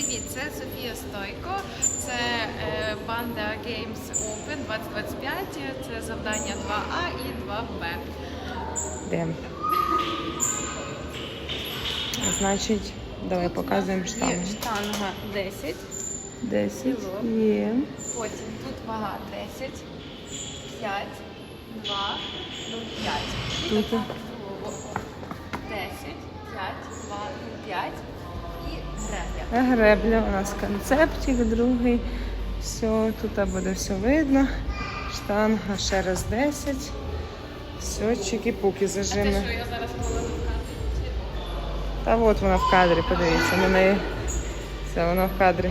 Привіт, це Софія Стойко. Це е, банда Games Open 2025. Це завдання 2А і 2Б. Йдемо. Значить, давай показуємо штангу. Є штанга 10, 10 Кіло. є. потім тут вага 10, 5, 2, ну 5. І Тут? така голову. 10, 5, 2, 5 і гребля. Гребля у нас концептик другий. Все, тут буде все видно. Штанга ще раз 10. Все, чики-пуки зажими. що я зараз. Та от вона в кадрі, подивіться на неї. Все, вона в кадрі.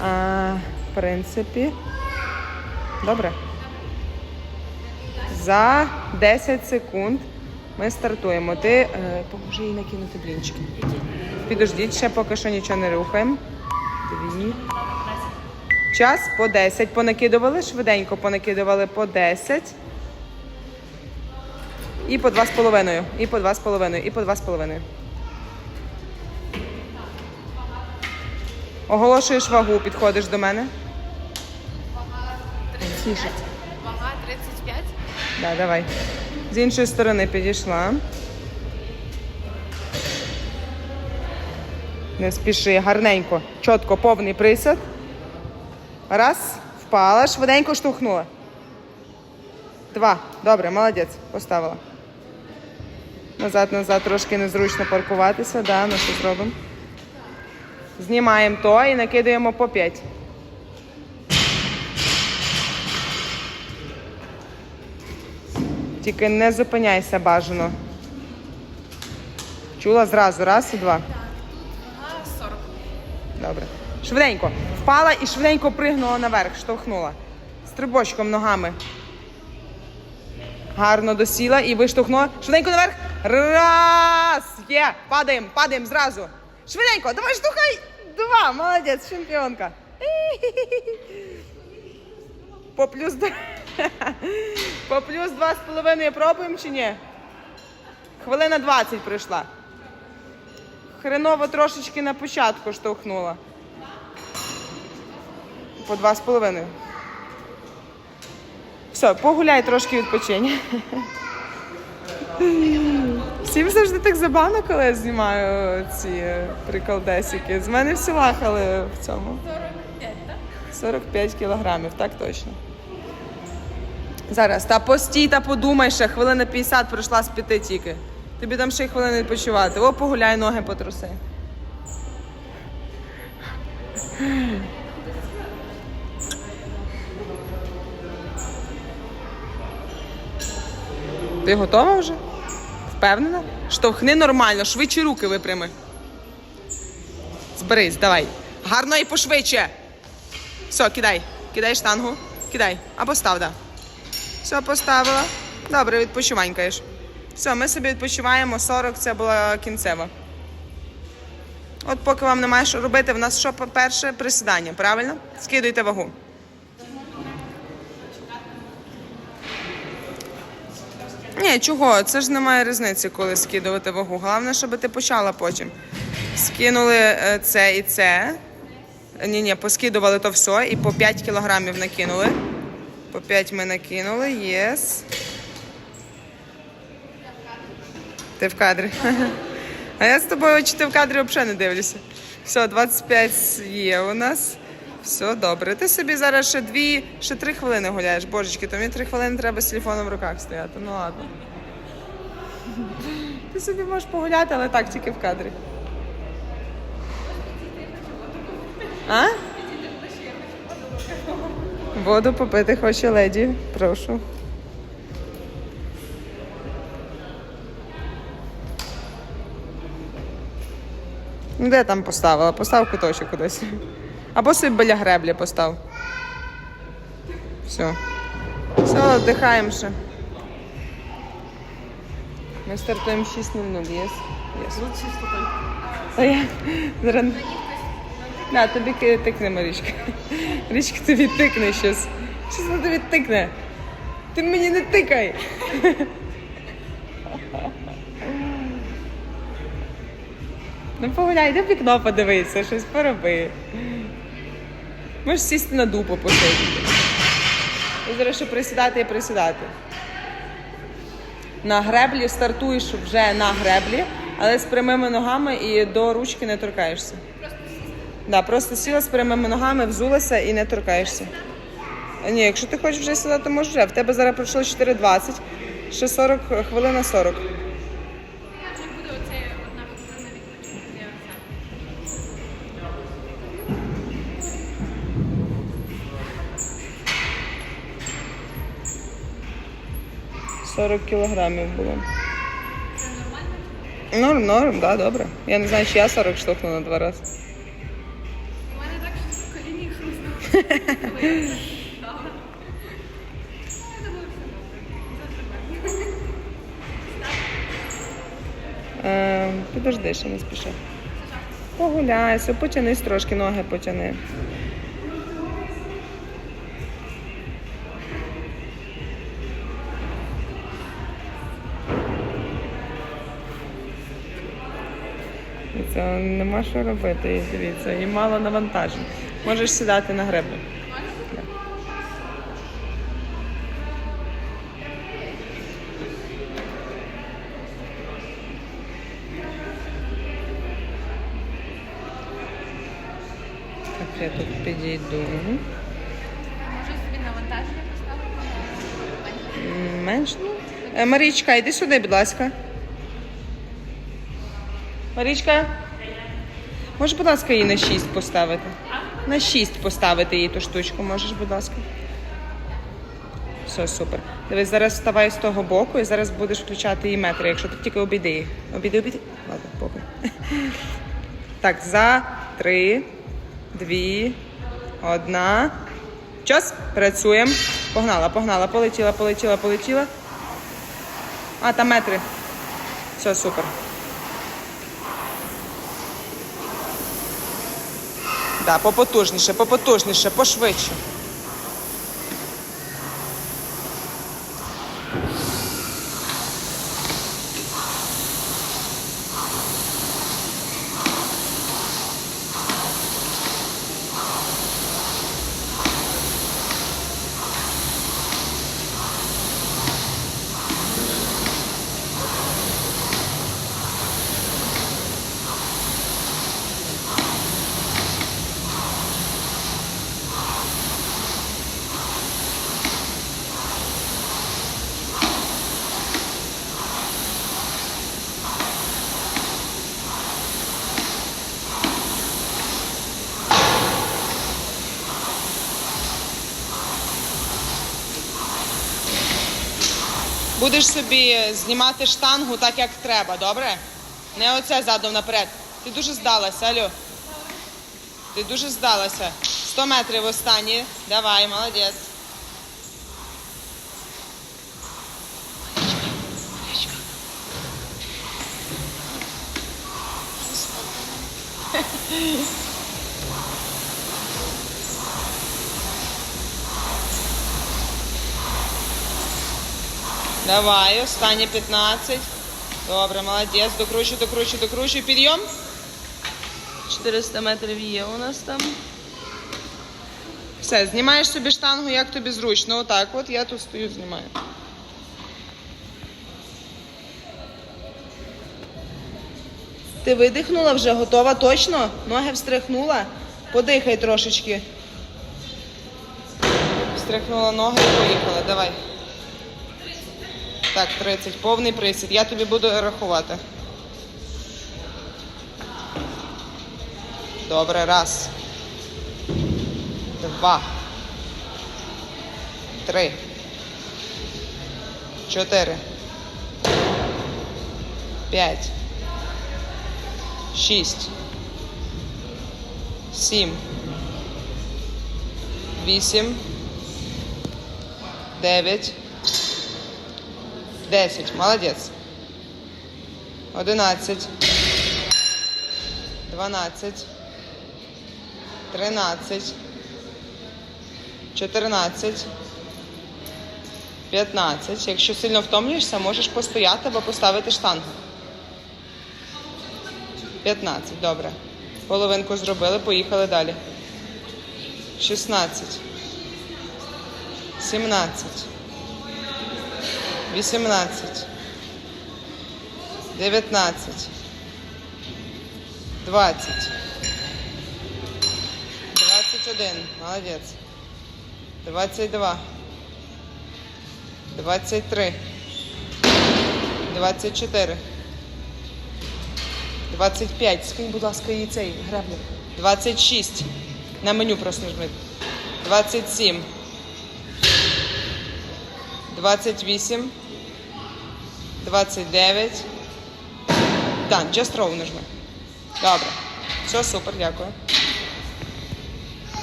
А, в принципі, добре. За 10 секунд ми стартуємо. Ти е, поможи їй накинути блінчики. Підождіть, ще поки що нічого не рухаємо. Дві. Час по 10. Понакидували, швиденько понакидували по 10. І по 2,5. І по 2,5. І по 2,5. Оголошуєш вагу, підходиш до мене. Тише. Вага 35. Да, давай. З іншої сторони підійшла. Не спіши, гарненько, чітко, повний присад. Раз, впала, швиденько штовхнула. Два. Добре, молодець, поставила. Назад, назад, трошки незручно паркуватися. Да, ну що зробимо? Знімаємо то і накидаємо по 5. Тільки не зупиняйся бажано. Чула зразу, раз і два. Вага 40. Добре. Швиденько. Впала і швиденько пригнула наверх, штовхнула. Стрибочком ногами. Гарно досіла і виштовхнула. Швиденько наверх. Раз! Є! Падаємо, падаємо зразу. Швиденько, давай штовхай! Два! Молодець, чемпіонка. По плюс два. По плюс два з половиною пробуємо чи ні? Хвилина 20 пройшла. Хреново трошечки на початку штовхнула. По два з половиною. Все, погуляй трошки відпочинь. Всім завжди так забавно, коли я знімаю ці приколдесики. З мене всі лахали в цьому. 45, так? 45 кілограмів, так точно. Зараз, та постій та подумай ще, хвилина 50 пройшла з п'яти тільки. Тобі там ще й хвилини відпочивати. О, погуляй, ноги потруси. Ти готова вже? Впевнена? Штовхни нормально, швидше руки випрями. Зберись, давай. Гарно і пошвидше. Все, кидай. Кидай штангу. Кидай. Або став, да. Все, поставила. Добре, відпочиванькаєш. Все, ми собі відпочиваємо. 40 це була кінцева. От поки вам немає що робити, в нас що перше присідання, правильно? Скидуйте вагу. Ні, чого? Це ж немає різниці, коли скидувати вагу. Головне, щоб ти почала потім. Скинули е, це і це. Ні, ні, поскидували то все і по 5 кілограмів накинули. По 5 ми накинули, єс. Ти в кадрі. А я з тобою чи ти в кадрі взагалі не дивлюся. Все, 25 є у нас. Все добре. Ти собі зараз ще дві, ще три хвилини гуляєш. Божечки, то мені три хвилини треба з телефоном в руках стояти. Ну ладно. Ти собі можеш погуляти, але так тільки в кадрі. А? Воду попити хоче леді. Прошу. Ну, Де там поставила? Постав куточок кудись. Або собі біля греблі постав. Все. Все, віддихаємо ще. Ми стартуємо 6.00, єс? Єс. Зараз... Да, тобі ки- тикнемо річка. Тобі тикне щось. Щось вона тобі тикне. Ти мені не тикай. Ну погуляй, в вікно подивися, щось пороби. Можеш сісти на дупу посидіти. Зараз що присідати і присідати. На греблі стартуєш вже на греблі, але з прямими ногами і до ручки не торкаєшся. Да, просто сіла з прямими ногами, взулася і не торкаєшся. Ні, якщо ти хочеш вже сідати, то можеш вже. В тебе зараз пройшло 4.20, ще 40 хвилин на 40. Вже буде оце одна хвилина відпочинку. Я оце. 40 кілограмів було. Норм, норм, да, добре. Я не знаю, чи я 40 штовхнула два рази. Підожди, ще не спіши. Погуляйся, потянись трошки, ноги потяни. Це нема що робити, дивіться, і мало навантажень. Можеш сідати на греблю. Так, я тут підійду. Можу собі навантаження поставити. Менш? Е, Марічка, йди сюди, будь ласка. Марічка. Можеш, будь ласка, її на 6 поставити? На 6 поставити її ту штучку, можеш, будь ласка. Все, супер. Дивись, зараз вставай з того боку і зараз будеш включати її метри, якщо ти тільки обійди її. Обійди, обійди. Ладно, похуй. Так, за три, дві, одна. Час. Працюємо. Погнала, погнала, полетіла, полетіла, полетіла. А, там метри. Все, супер. Да, попотужніше, попотужніше, пошвидше. Будеш собі знімати штангу так, як треба, добре? Не оце задом наперед. Ти дуже здалася, алло. Ти дуже здалася. 100 метрів останні. Давай, молодець. Давай, останні 15. Добре, молодець. Докручуй, докручуй, докручуй. Підйом. 400 метрів є у нас там. Все, знімаєш собі штангу, як тобі зручно. Отак от я тут стою, знімаю. Ти видихнула вже, готова точно? Ноги встряхнула? Подихай трошечки. Встряхнула ноги і поїхала. Давай. Так, 30. Повний присід. Я тобі буду рахувати. Добре, раз. Два. Три. Чотири. П'ять. Шість. Сім. Вісім. Дев'ять. 10. Молодець. 11. 12. 13. 14. 15. Якщо сильно втомлюєшся, можеш постояти або поставити штангу. 15, добре. Половинку зробили, поїхали далі. 16. 17. 18. 19. 20. 21. Молодець. 22. 23. 24. 25. Скинь, будь ласка, її цей греблю. 26. На меню просто нажми. 27. 28. 29. Так, just row нажми. Добре. Все, супер, дякую.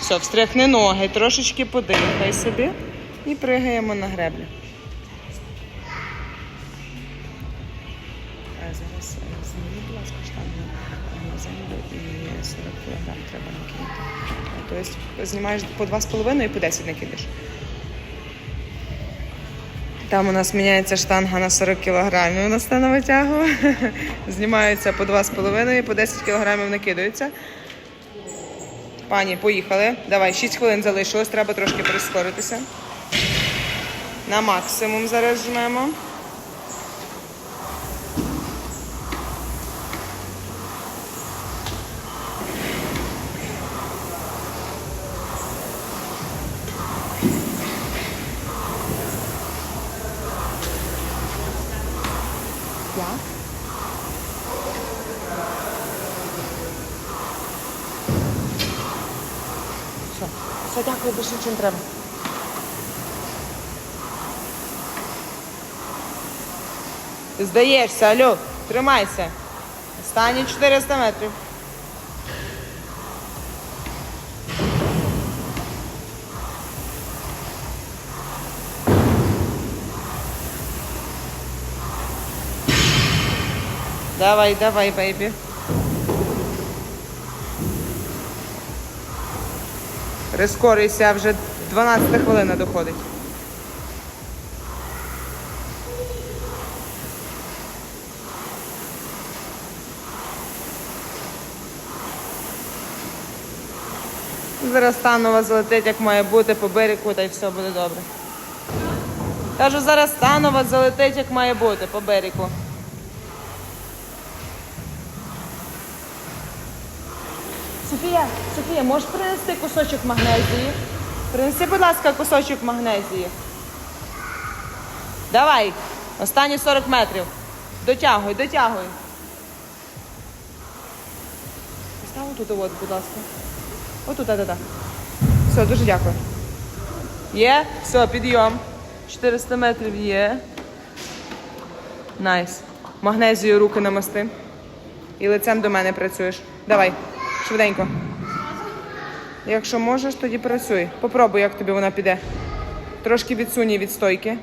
Все, встряхни ноги, трошечки подихай собі і пригаємо на греблю. Зараз е, будь ласка, штангу землю і 40 кг треба накинути. Е, Тобто знімаєш по 2,5 і по 10 накидаєш. Там у нас міняється штанга на 40 кілограмів на станову тягу. Знімаються по 2,5 і по 10 кг накидаються. Пані, поїхали. Давай, 6 хвилин залишилось, треба трошки прискоритися. На максимум зараз жмемо. Як? Все, все, дякую, більше не треба. Ти здаєшся, алло, тримайся. Останні 400 метрів. Давай, давай, бейбі. Прискорюйся, вже 12 хвилина доходить. Зараз станова залетить, як має бути по берегу, та й все буде добре. Кажу, зараз станова залетить, як має бути по берегу. Софія, Софія, можеш принести кусочок магнезії? Принеси, будь ласка, кусочок магнезії. Давай, останні 40 метрів. Дотягуй, дотягуй. Постав тут, от, будь ласка. Отут, так, так. Все, дуже дякую. Є? Все, підйом. 400 метрів є. Найс. Магнезію руки намасти. І лицем до мене працюєш. Давай, швиденько. Якщо можеш, тоді працюй. Попробуй, як тобі вона піде. Трошки відсунь від стойки.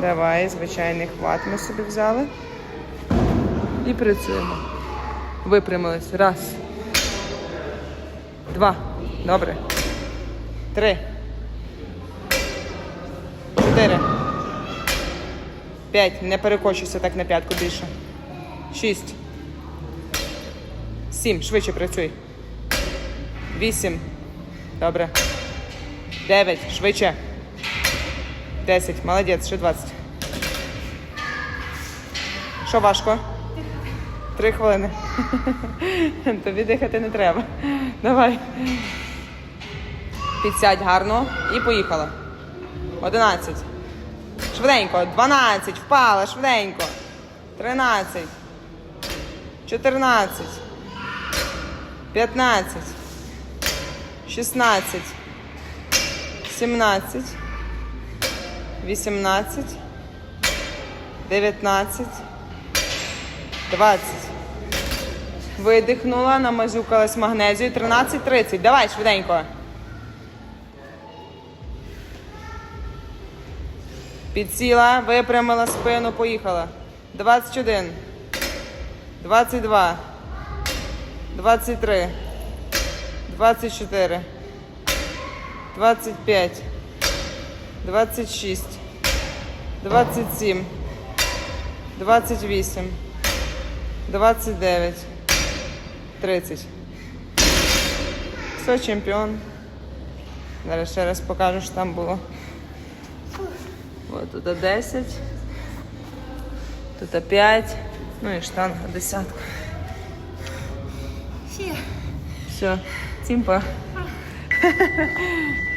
Давай, звичайний хват ми собі взяли. І працюємо. Випрямились. Раз. Два. Добре. Три. П'ять. Не перекочуйся так на п'ятку більше. Шість. Сім. Швидше працюй. Вісім. Добре. Дев'ять. Швидше. Десять. Молодець. Ще двадцять. Що важко? Три хвилини. Тобі дихати не треба. Давай. Підсядь гарно і поїхала. Одинадцять. Швиденько. Дванадцять. Впала. Швиденько. Тринадцять. Чотирнадцять. П'ятнадцять. Шістнадцять. Сімнадцять. Вісімнадцять. Дев'ятнадцять. 20. Видихнула, намазюкалась магнезію. 13.30. Давай швиденько. Підсіла, випрямила спину, поїхала. 21. 22. 23. 24. 25. 26. 27. 28, 29, 30. Все, чемпіон. Зараз ще раз покажу, що там було. Ось тут 10. Тут 5. Ну і штанга десятка. Все. Тімпа.